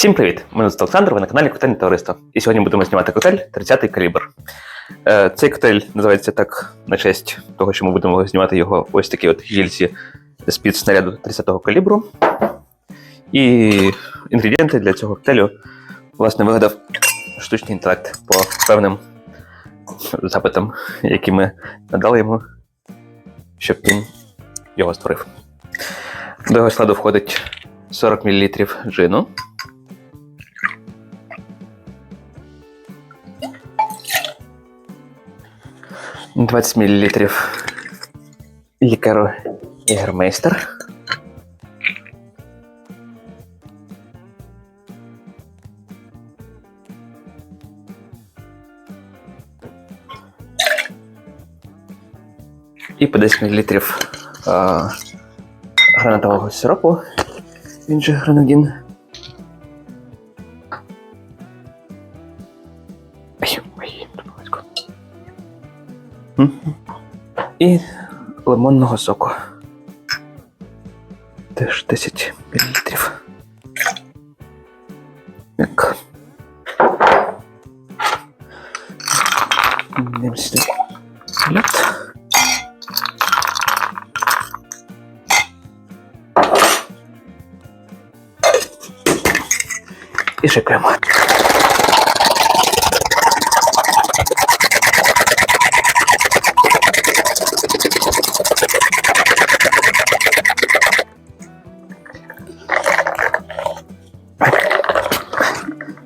Всім привіт! Мене звуть Олександр, ви на каналі Коктейльне Товариство. І сьогодні будемо знімати коктейль 30-й калібр. Е, Цей коктейль називається так на честь того, що ми будемо знімати його ось такі от гільзі з-під снаряду 30-го калібру. І інгредієнти для цього коктейлю власне вигадав штучний інтелект по певним запитам, які ми надали йому, щоб він його створив. До його складу входить 40 мл джину. Двадцять миллилитров лікару Єгермейстер. І по 10 мл гранатового сиропу. Він же гранадін. І лимонного соку. Теж 10 мл. Так. Йдемо. Лед. І шикаємо.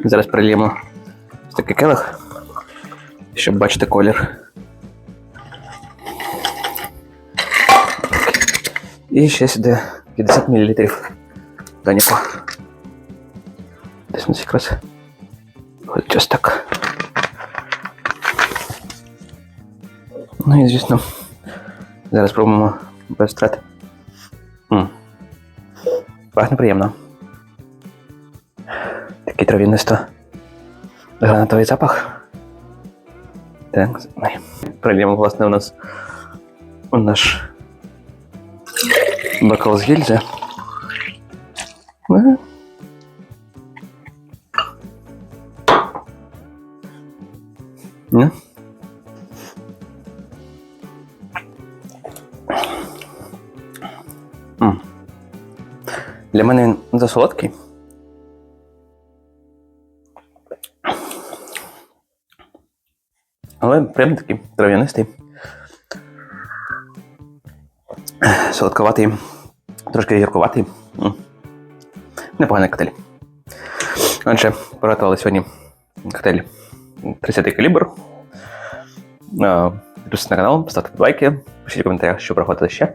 Зараз прильємо ось такий келих, щоб бачити колір. І ще сюди 50 мл тоніку. Десь у нас якраз ходить ось так. Ну і звісно, зараз спробуємо без втрат. Пахне приємно. Такий гранатовий запах. Так. Прильємо, власне, у нас у наш бокал з гільзи. Ні? Для мене він засолодкий. Але прям такий трав'янистий. Солодковатий, трошки гіркуватий. Непоганий коктейль. Отже, приготували сьогодні коктейль 30 калібр. Е, Підписуйтесь на канал, ставте лайки, пишіть в коментарях, що проходили ще.